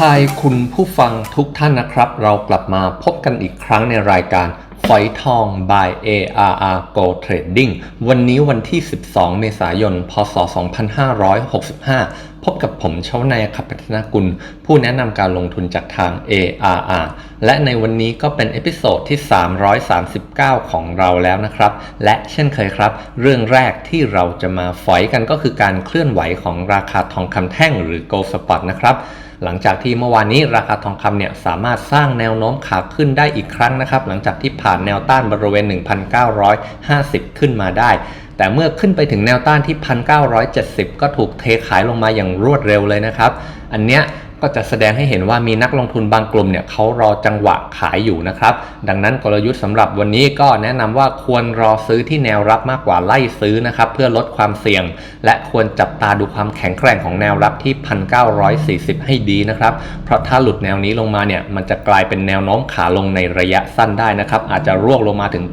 บายคุณผู้ฟังทุกท่านนะครับ เรากลับมาพบกันอีกครั้งในรายการฝอยทอง by ARR Go Trading วันนี้วันที่ 12 เมษายน พศ 2565 พบกับผมเช้านายขับพัฒนากุล ผู้แนะนำการลงทุนจากทาง ARR และในวันนี้ก็เป็นเอพิโซดที่ 339 ของเราแล้วนะครับ และเช่นเคยครับ เรื่องแรกที่เราจะมาฝอยกันก็คือการเคลื่อนไหวของราคาทองคำแท่งหรือ Gold Spot นะครับ หลังจากที่เมื่อวานนี้ราคาทองคำเนี่ยสามารถสร้างแนวโน้มขาขึ้นได้อีกครั้งนะครับ หลังจากที่ผ่านแนวต้านบริเวณ 1,950 ขึ้นมาได้ แต่เมื่อขึ้นไปถึงแนวต้านที่ 1,970 ก็ถูกเทขายลงมาอย่างรวดเร็วเลยนะครับ อันเนี้ย ก็จะแสดงให้เห็นว่ามีนักลงทุนบางกลุ่มเนี่ยเขารอจังหวะขายอยู่นะครับ ดังนั้นกลยุทธ์สำหรับวันนี้ก็แนะนำว่าควรรอซื้อที่แนวรับมากกว่าไล่ซื้อนะครับเพื่อลดความเสี่ยง และควรจับตาดูความแข็งแกร่งของแนวรับที่ 1,940 ให้ดีนะครับ เพราะถ้าหลุดแนวนี้ลงมาเนี่ยมันจะกลายเป็นแนวโน้มขาลงในระยะสั้นได้นะครับอาจจะร่วงลงมาถึง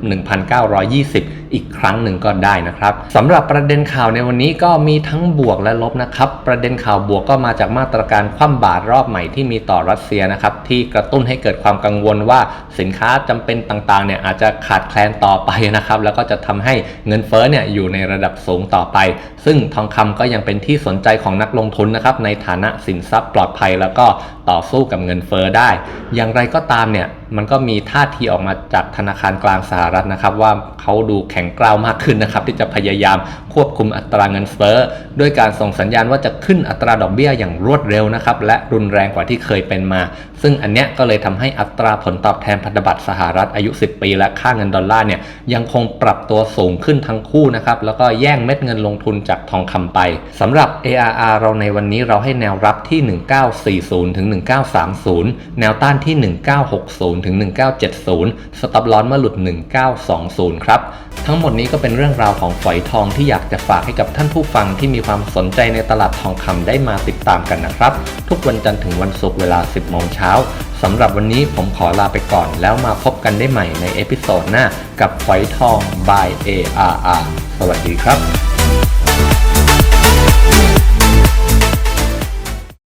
1,920 อีกครั้งหนึ่งก็ได้นะครับสำหรับประเด็นข่าวในวันนี้ก็มีทั้งบวกและลบนะครับประเด็นข่าวบวกก็มาจากมาตรการคว่ำบาตรรอบใหม่ที่มีต่อรัสเซียนะครับที่กระตุ้นให้เกิดความกังวลว่าสินค้าจำเป็นต่างๆเนี่ยอาจจะขาดแคลนต่อไปนะครับแล้วก็จะทำให้เงินเฟ้อเนี่ยอยู่ในระดับสูงต่อไป ซึ่งทองคำก็ยังเป็นที่สนใจของนักลงทุนนะครับในฐานะสินทรัพย์ปลอดภัยแล้วก็ต่อสู้กับเงินเฟ้อได้ อย่างไรก็ตามเนี่ยมันก็มีท่าทีออกมาจากธนาคารกลางสหรัฐนะครับว่าเขาดูแข็งกร้าวมากขึ้นนะครับที่จะพยายามควบคุมอัตราเงินเฟ้อด้วยการส่งสัญญาณว่าจะขึ้นอัตราดอกเบี้ยอย่างรวดเร็วนะครับและรุนแรงกว่าที่เคยเป็นมา ซึ่งอันเนี้ยก็เลยทำให้อัตราผลตอบแทนพันธบัตรสหรัฐอายุ 10 ปี และค่าเงินดอลลาร์เนี่ยยังคงปรับตัวสูงขึ้นทั้งคู่นะครับแล้วก็แย่งเม็ดเงินลงทุนจากทองคำไปสำหรับ ARR เราในวันนี้เราให้แนวรับที่ 1940ถึง1930 แนวต้านที่ 1960ถึง1970 สต็อปลอนเมื่อหลุด 1920 ครับทั้งหมดนี้ก็เป็นเรื่องราวของฝอยทองที่อยากจะฝากให้กับท่านผู้ฟังที่มีความสนใจในตลาดทองคำได้มาติดตามกันนะครับ ทุกวันจันทร์ถึงวันศุกร์เวลา 10โมงเช้าสำหรับวันนี้ผมขอลาไปก่อน แล้วมาพบกันได้ใหม่ในเอพิโซดหน้ากับฝอยทอง by ARR สวัสดีครับ